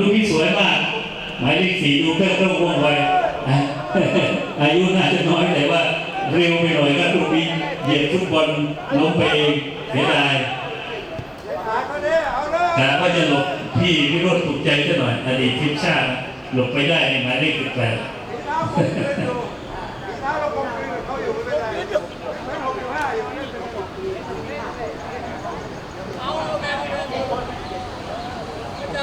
ลูกนี้สวยมาก หมายเลขสี่ดูเครื่องต้องว่องไวอายุน่าจะน้อยแต่ว่าเร็วไปหน่อยก็ลูกนี้เหยียบฟุตบอลลงไปเองเสียดายหาเขาดิเอาเลยแต่ก็จะหลบพี่วิโรจน์ถูกใจซะหน่อยอดีตทีมชาติหลบไปได้ในหมายเลขสิบแปด ปีเท้าคงคืนอยู่ปีเท้าเราคงคืนกับเขาอยู่ไม่เป็นไรไม่หกสิบห้าอยู่นี่เป็นหก เก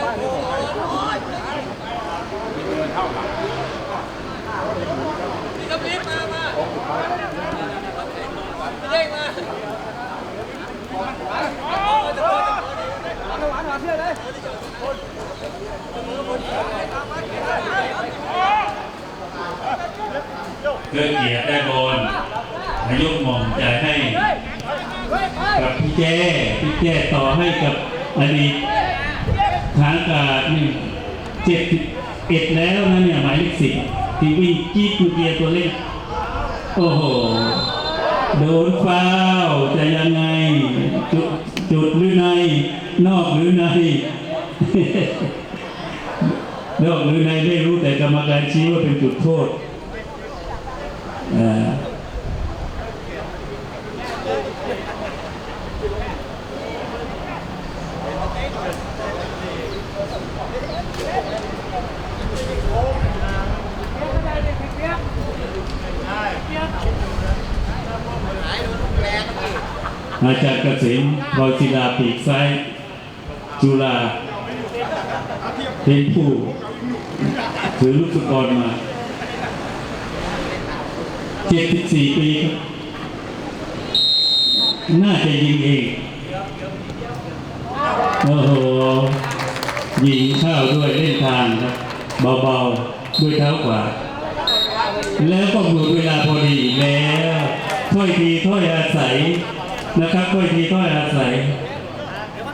ิดเกียรติได้บอลนายกมอมจะให้กับพี่แจ้พี่แจ้ต่อให้กับอดีต ทางอากาศนี่เจ็ดเอ็ดแล้วนะเนี่ยหมายเลขสิบที่วิ่งจี้กูเกียตัวเล็กโอ้โห โดนฟาวจะยังไง จุดจุดหรือใน นอกหรือใน นอกหรือในไม่รู้แต่กรรมการชี้ว่าเป็นจุดโทษอ่า อาจารย์เกษมรอยศิลาปีกซ้ายจุฬาเป็นผู้ถือลูกฟุตบอลมา74ปีครับน่าจะยิงเองโอ้โหยิงเข้าด้วยเล่นทางครับเบาๆ ด้วยเท้าขวาแล้วก็หมดเวลาพอดีแล้วถ้อยทีถ้อยอาศัย นะครับถ้อยทีถ้อยอาศัย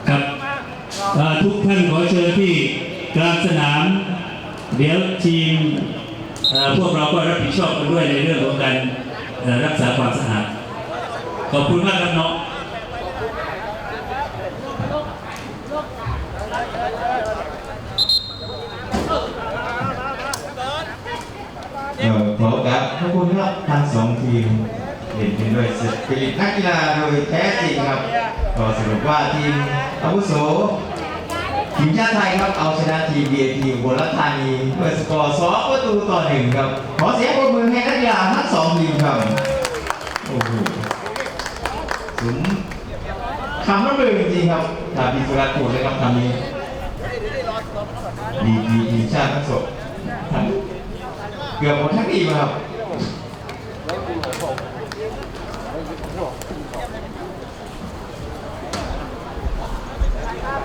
ครับทุกท่านขอเชิญที่กลางสนาม เดี๋ยวทีมพวกเราก็รับผิดชอบกันด้วยในเรื่องของการรักษาความสะอาดขอบคุณมากครับน้องเออขอกับขอบคุณครับทั้งสองทีม เล่นกันด้วยสปิริตนักกีฬาโดยแท้จริงครับ ก็สรุปว่าทีมอาวุโสทีมชาติไทยครับเอาชนะทีม BAT อุบลราชธานีด้วยสกอร์2ประตูต่อหนึ่งครับขอเสียงปรบมือให้นักกีฬาทั้งสองทีมครับโอ้โหสมคำร่ำลือจริงครับทาพิสุรัตน์พูดเลยครับคำนี้ดีดีทีมชาติทั้งสองเกือบหมดทั้งทีมครับ